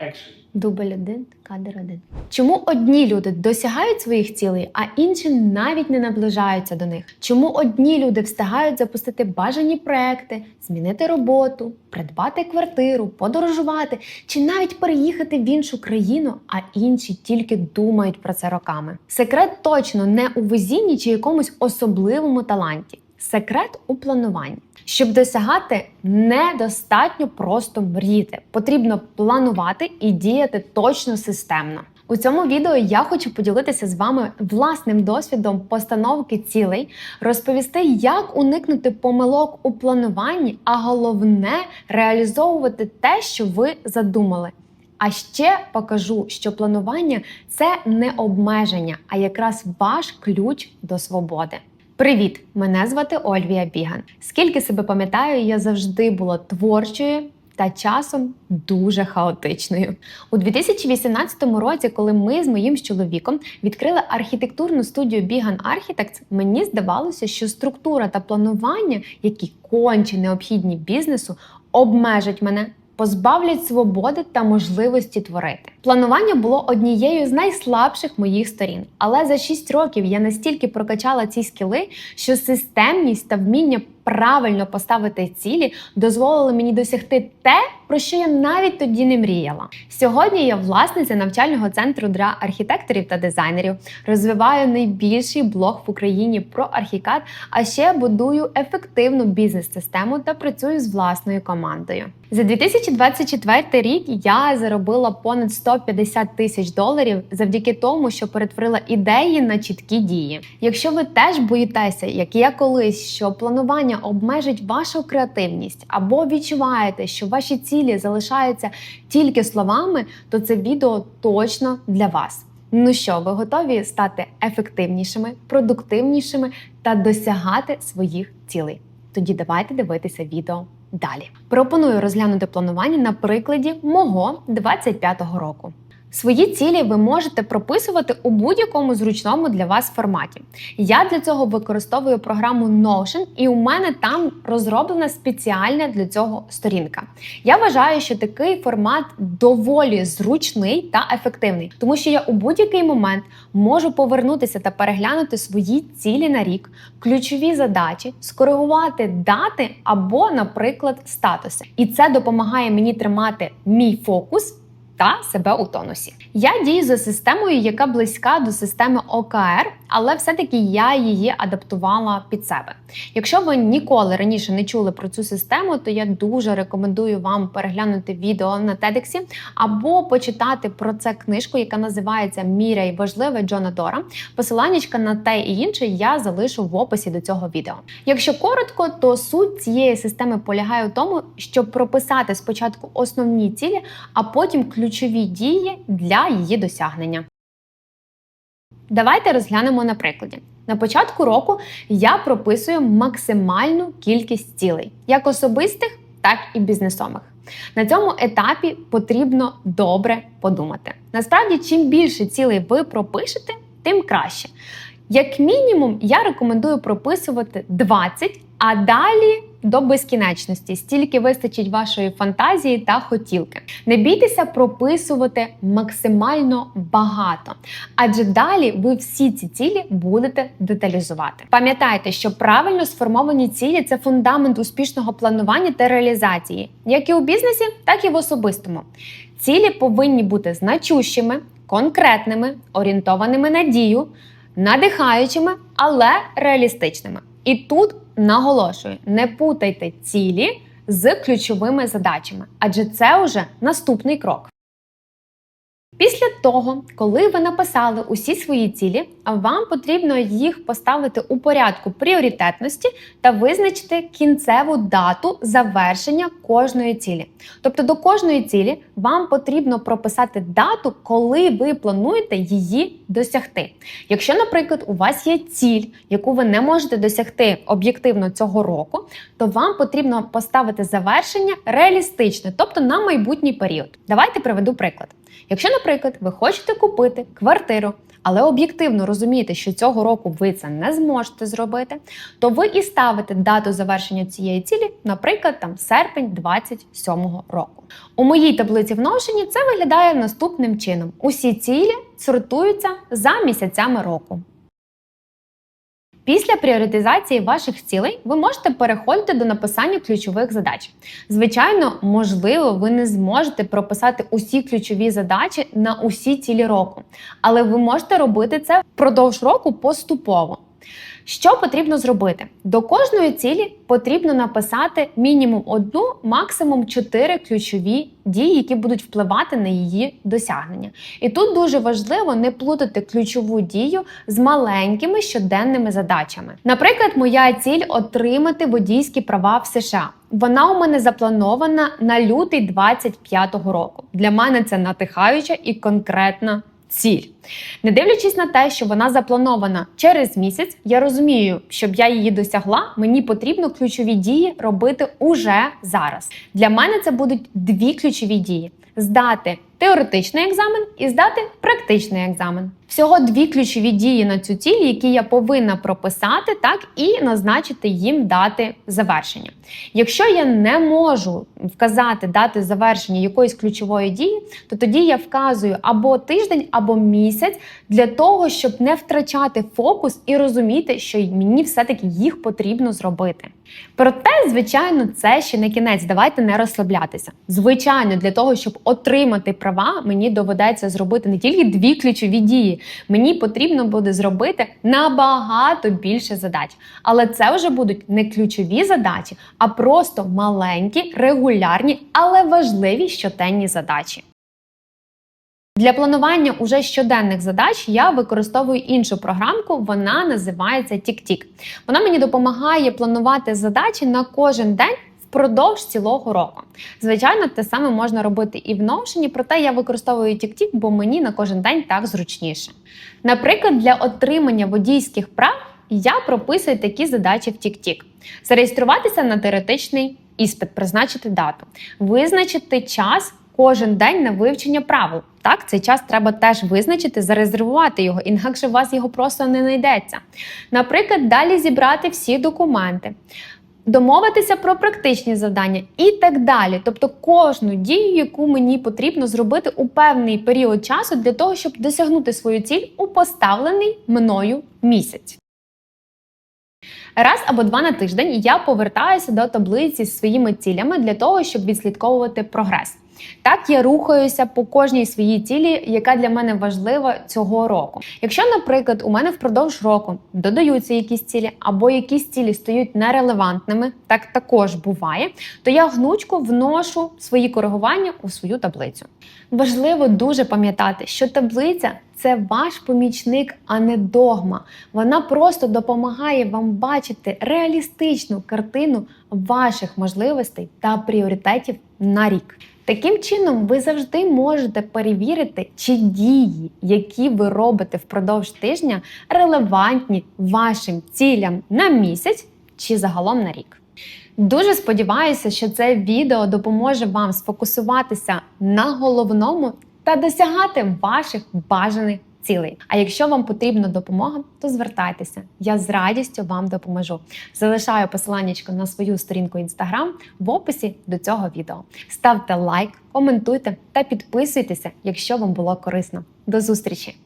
Action. Дубль один, кадр один. Чому одні люди досягають своїх цілей, а інші навіть не наближаються до них? Чому одні люди встигають запустити бажані проекти, змінити роботу, придбати квартиру, подорожувати чи навіть переїхати в іншу країну, а інші тільки думають про це роками? Секрет точно не у везінні чи якомусь особливому таланті. Секрет у плануванні. Щоб досягати, недостатньо просто мріяти. Потрібно планувати і діяти точно системно. У цьому відео я хочу поділитися з вами власним досвідом постановки цілей, розповісти, як уникнути помилок у плануванні, а головне реалізовувати те, що ви задумали. А ще покажу, що планування це не обмеження, а якраз ваш ключ до свободи. Привіт! Мене звати Ольвія Біган. Скільки себе пам'ятаю, я завжди була творчою та часом дуже хаотичною. У 2018 році, коли ми з моїм чоловіком відкрили архітектурну студію Біган Architects, мені здавалося, що структура та планування, які конче необхідні бізнесу, обмежать мене. Позбавлять свободи та можливості творити. Планування було однією з найслабших моїх сторін, але за 6 років я настільки прокачала ці скіли, що системність та вміння правильно поставити цілі дозволили мені досягти те, про що я навіть тоді не мріяла. Сьогодні я власниця навчального центру для архітекторів та дизайнерів, розвиваю найбільший блог в Україні про архікад, а ще будую ефективну бізнес-систему та працюю з власною командою. За 2024 рік я заробила понад 150 тисяч доларів завдяки тому, що перетворила ідеї на чіткі дії. Якщо ви теж боїтеся, як я колись, що планування обмежить вашу креативність, або відчуваєте, що ваші цілі залишаються тільки словами, то це відео точно для вас. Ну що, ви готові стати ефективнішими, продуктивнішими та досягати своїх цілей? Тоді давайте дивитися відео далі. Пропоную розглянути планування на прикладі мого 25-го року. Свої цілі ви можете прописувати у будь-якому зручному для вас форматі. Я для цього використовую програму Notion, і у мене там розроблена спеціальна для цього сторінка. Я вважаю, що такий формат доволі зручний та ефективний, тому що я у будь-який момент можу повернутися та переглянути свої цілі на рік, ключові задачі, скоригувати дати або, наприклад, статуси. І це допомагає мені тримати мій фокус та себе у тонусі. Я дію за системою, яка близька до системи ОКР, але все-таки я її адаптувала під себе. Якщо ви ніколи раніше не чули про цю систему, то я дуже рекомендую вам переглянути відео на TEDx або почитати про це книжку, яка називається Міряй важливе Джона Дора. Посиланнячка на те і інше я залишу в описі до цього відео. Якщо коротко, то суть цієї системи полягає у тому, щоб прописати спочатку основні цілі, а потім ключові дії для її досягнення. Давайте розглянемо на прикладі. На початку року я прописую максимальну кількість цілей, як особистих, так і бізнесових. На цьому етапі потрібно добре подумати. Насправді, чим більше цілей ви пропишете, тим краще. Як мінімум, я рекомендую прописувати 20, а далі до безкінечності, стільки вистачить вашої фантазії та хотілки. Не бійтеся прописувати максимально багато, адже далі ви всі ці цілі будете деталізувати. Пам'ятайте, що правильно сформовані цілі це фундамент успішного планування та реалізації, як і у бізнесі, так і в особистому. Цілі повинні бути значущими, конкретними, орієнтованими на дію, надихаючими, але реалістичними. І тут наголошую: не путайте цілі з ключовими задачами, адже це уже наступний крок. Після того, коли ви написали усі свої цілі, вам потрібно їх поставити у порядку пріоритетності та визначити кінцеву дату завершення кожної цілі. Тобто до кожної цілі вам потрібно прописати дату, коли ви плануєте її досягти. Якщо, наприклад, у вас є ціль, яку ви не можете досягти об'єктивно цього року, то вам потрібно поставити завершення реалістичне, тобто на майбутній період. Давайте приведу приклад. Якщо, наприклад, ви хочете купити квартиру, але об'єктивно розумієте, що цього року ви це не зможете зробити, то ви і ставите дату завершення цієї цілі, наприклад, там серпень 27-го року. У моїй таблиці в це виглядає наступним чином: усі цілі сортуються за місяцями року. Після пріоритизації ваших цілей ви можете переходити до написання ключових задач. Звичайно, можливо, ви не зможете прописати усі ключові задачі на усі цілі року, але ви можете робити це впродовж року поступово. Що потрібно зробити? До кожної цілі потрібно написати мінімум одну, максимум чотири ключові дії, які будуть впливати на її досягнення. І тут дуже важливо не плутати ключову дію з маленькими щоденними задачами. Наприклад, моя ціль отримати водійські права в США. Вона у мене запланована на лютий 25-го року. Для мене це натихаюча і конкретна ціль. Не дивлячись на те, що вона запланована через місяць, я розумію, щоб я її досягла, мені потрібно ключові дії робити уже зараз. Для мене це будуть дві ключові дії: здати теоретичний екзамен і здати практичний екзамен. Всього дві ключові дії на цю ціль, які я повинна прописати, так і назначити їм дати завершення. Якщо я не можу вказати дати завершення якоїсь ключової дії, то тоді я вказую або тиждень, або місяць для того, щоб не втрачати фокус і розуміти, що мені все-таки їх потрібно зробити. Проте, звичайно, це ще не кінець. Давайте не розслаблятися. Звичайно, для того, щоб отримати права, мені доведеться зробити не тільки дві ключові дії. Мені потрібно буде зробити набагато більше задач. Але це вже будуть не ключові задачі, а просто маленькі, регулярні, але важливі щоденні задачі. Для планування уже щоденних задач я використовую іншу програмку, вона називається TickTick. Вона мені допомагає планувати задачі на кожен день впродовж цілого року. Звичайно, те саме можна робити і в Notion, проте я використовую TickTick, бо мені на кожен день так зручніше. Наприклад, для отримання водійських прав я прописую такі задачі в TickTick. Зареєструватися на теоретичний іспит, призначити дату, визначити час кожен день на вивчення правил. Так, цей час треба теж визначити, зарезервувати його, інакше у вас його просто не знайдеться. Наприклад, далі зібрати всі документи. Домовитися про практичні завдання і так далі. Тобто кожну дію, яку мені потрібно зробити у певний період часу для того, щоб досягнути свою ціль у поставлений мною місяць. Раз або два на тиждень я повертаюся до таблиці з своїми цілями для того, щоб відслідковувати прогрес. Так я рухаюся по кожній своїй цілі, яка для мене важлива цього року. Якщо, наприклад, у мене впродовж року додаються якісь цілі, або якісь цілі стають нерелевантними, так також буває, то я гнучко вношу свої коригування у свою таблицю. Важливо дуже пам'ятати, що таблиця це ваш помічник, а не догма. Вона просто допомагає вам бачити реалістичну картину ваших можливостей та пріоритетів на рік. Таким чином, ви завжди можете перевірити, чи дії, які ви робите впродовж тижня, релевантні вашим цілям на місяць чи загалом на рік. Дуже сподіваюся, що це відео допоможе вам сфокусуватися на головному та досягати ваших бажаних цілей. А якщо вам потрібна допомога, то звертайтеся. Я з радістю вам допоможу. Залишаю посилання на свою сторінку Instagram в описі до цього відео. Ставте лайк, коментуйте та підписуйтеся, якщо вам було корисно. До зустрічі!